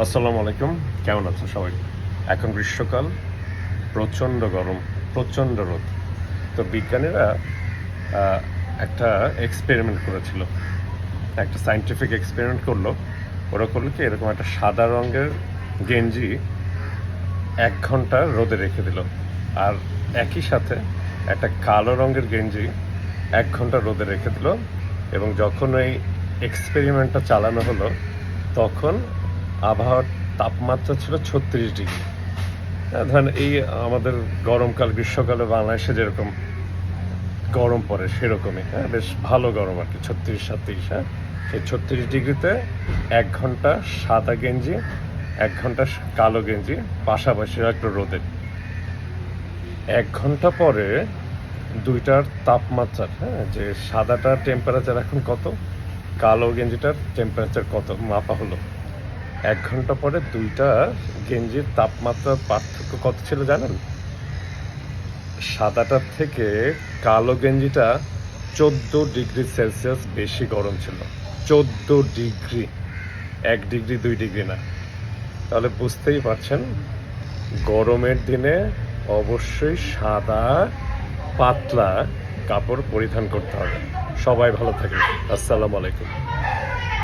আসসালামু আলাইকুম। কেমন আছো সবাই? এখন গ্রীষ্মকাল, প্রচণ্ড গরম, প্রচণ্ড রোদ। তো বিজ্ঞানীরা একটা এক্সপেরিমেন্ট করেছিল। একটা সাইন্টিফিক এক্সপেরিমেন্ট করল। ওরা করল কি, এরকম একটা সাদা রঙের গেঞ্জি এক ঘণ্টা রোদে রেখে দিল। আর একই সাথে একটা কালো রঙের গেঞ্জি এক ঘণ্টা রোদে রেখে দিল। এবং যখন ওই এক্সপেরিমেন্টটা চালানো হলো, তখন আবহাওয়ার তাপমাত্রা ছিল ছত্রিশ ডিগ্রি। হ্যাঁ, ধরেন এই আমাদের গরমকাল গ্রীষ্মকালে বাংলাদেশে যেরকম গরম পড়ে সেরকমই। হ্যাঁ বেশ ভালো গরম আর কি ছত্রিশ সাতত্রিশ হ্যাঁ? সেই ছত্রিশ ডিগ্রিতে এক ঘণ্টা সাদা গেঞ্জি এক ঘণ্টা কালো গেঞ্জি পাশাপাশি একটু রোদে। এক ঘণ্টা পরে দুইটার তাপমাত্রা হ্যাঁ যে সাদাটার টেম্পারেচার এখন কত কালো গেঞ্জিটার টেম্পারেচার কত মাপা হলো। এক ঘণ্টা পরে দুইটা গেঞ্জির তাপমাত্রার পার্থক্য কত ছিল জানেন? সাদাটার থেকে কালো গেঞ্জিটা চোদ্দ ডিগ্রি সেলসিয়াস বেশি গরম ছিল। চোদ্দ ডিগ্রি। এক ডিগ্রি, দুই ডিগ্রি না। তাহলে বুঝতেই পারছেন, গরমের দিনে অবশ্যই সাদা, পাতলা কাপড় পরিধান করতে হবে। সবাই ভালো থাকবে আসসালামু আলাইকুম।